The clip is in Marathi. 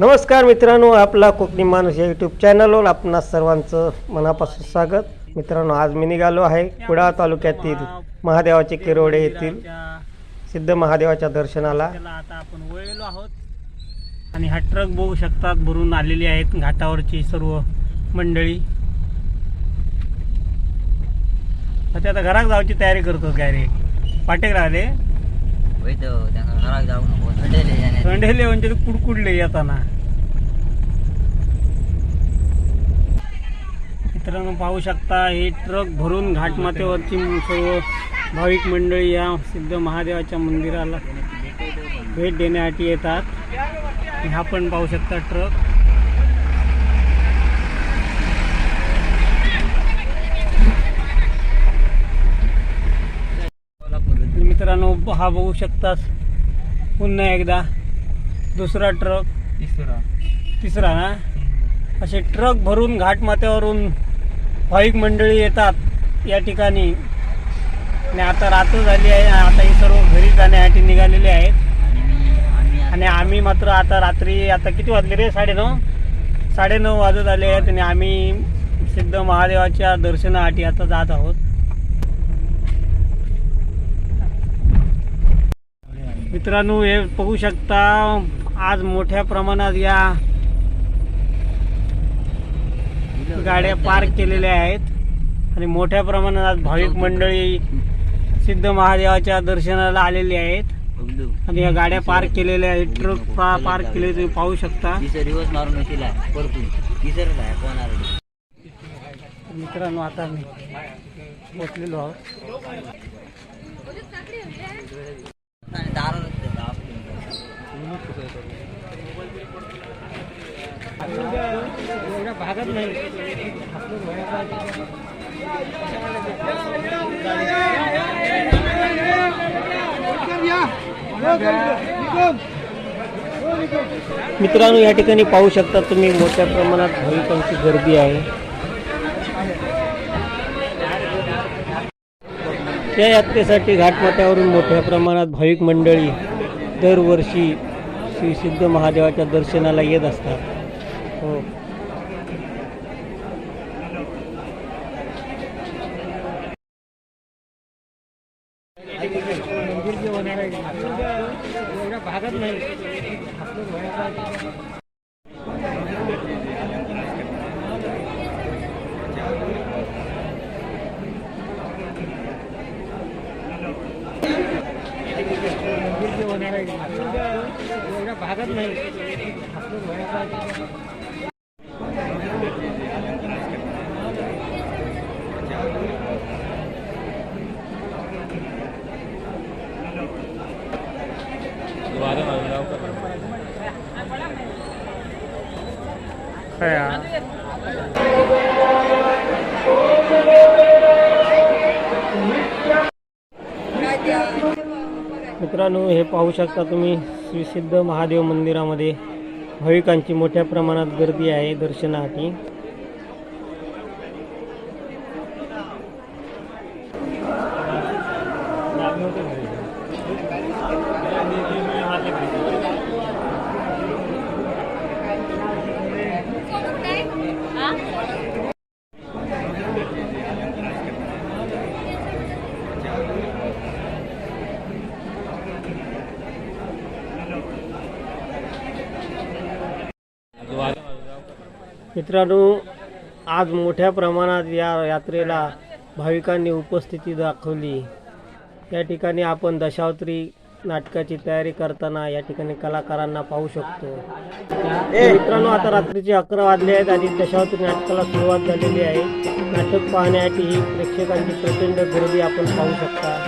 नमस्कार मित्रांनो आपला कोकणी माणूस या यूट्यूब चॅनलवर आपणा सर्वांचं मनापासून स्वागत. मित्रांनो आज मी निघालो आहे कुडाळ तालुक्यातील महादेवाचे किरोडे येथील सिद्ध महादेवाच्या दर्शनाला. आता आपण वळलेलो आहोत. आणि हा ट्रक बघू शकतात भरून आलेली आहेत घाटावरची सर्व मंडळी. आता आता घरात जायची तयारी करतो काय रे? पाटेक राहिले वैद्य त्यांना घरात जाऊ नको थंडेले थंडेले म्हणजे ते कुडकुडले येताना. मित्रांनो पाहू शकता हे ट्रक भरून घाटमातेवरची सर्व भाविक मंडळी या सिद्ध महादेवाच्या मंदिराला भेट देण्यासाठी येतात. ह्या हा पण पाहू शकता ट्रक आणि मित्रांनो हा बघू शकतास. पुन्हा एकदा. दुसरा ट्रक. तिसरा. तिसरा ना? असे ट्रक भरून घाटमाथ्यावरून भाविक मंडळी येतात या ठिकाणी. आणि आता रात्र झाली आहे. आता हे सर्व घरी जाण्यासाठी निघालेले आहेत. आणि आणि आम्ही मात्र आता रात्री आता किती वाजले रे? साडेनऊ साडेनऊ वाजत आले आहेत आणि आम्ही सिद्ध महादेवाच्या दर्शनासाठी आता जात आहोत. मित्रांनो हे बघू शकता आज मोठ्या प्रमाणात या गाड्या पार्क केलेल्या आहेत. आणि मोठ्या प्रमाणात आज भाविक मंडळी सिद्ध महादेवाच्या दर्शनाला आलेली आहेत. आणि या गाड्या पार्क केलेल्या आहेत. ट्रक पार्क केले तुम्ही पाहू शकता. मित्रांनो आता मी पोचलेलो आहोत. भागत नाही. मित्रांनो या ठिकाणी पाहू शकता तुम्ही मोठ्या प्रमाणात भाविकांची गर्दी आहे. त्या यात्रेसाठी घाटमाथ्यावरून मोठ्या प्रमाणात भाविक मंडळी दरवर्षी श्री सिद्ध महादेवाच्या दर्शनाला येत असतात. हो. भागात नाही भागात नाही मित्रांनो हे पाहू शकता तुम्ही श्री सिद्ध महादेव मंदिरामध्ये भाविकांची मोठ्या प्रमाणात गर्दी आहे दर्शनासाठी. मित्रांनो आज मोठ्या प्रमाणात या यात्रेला भाविकांनी उपस्थिती दाखवली. या ठिकाणी आपण दशावत्री नाटकाची तयारी करताना या ठिकाणी कलाकारांना पाहू शकतो. मित्रांनो आता रात्रीचे अकरा वाजले आहेत आणि दशावत्री नाटकाला सुरुवात झालेली आहे. नाटक पाहण्यासाठी ही प्रेक्षकांची प्रचंड गर्दी आपण पाहू शकता.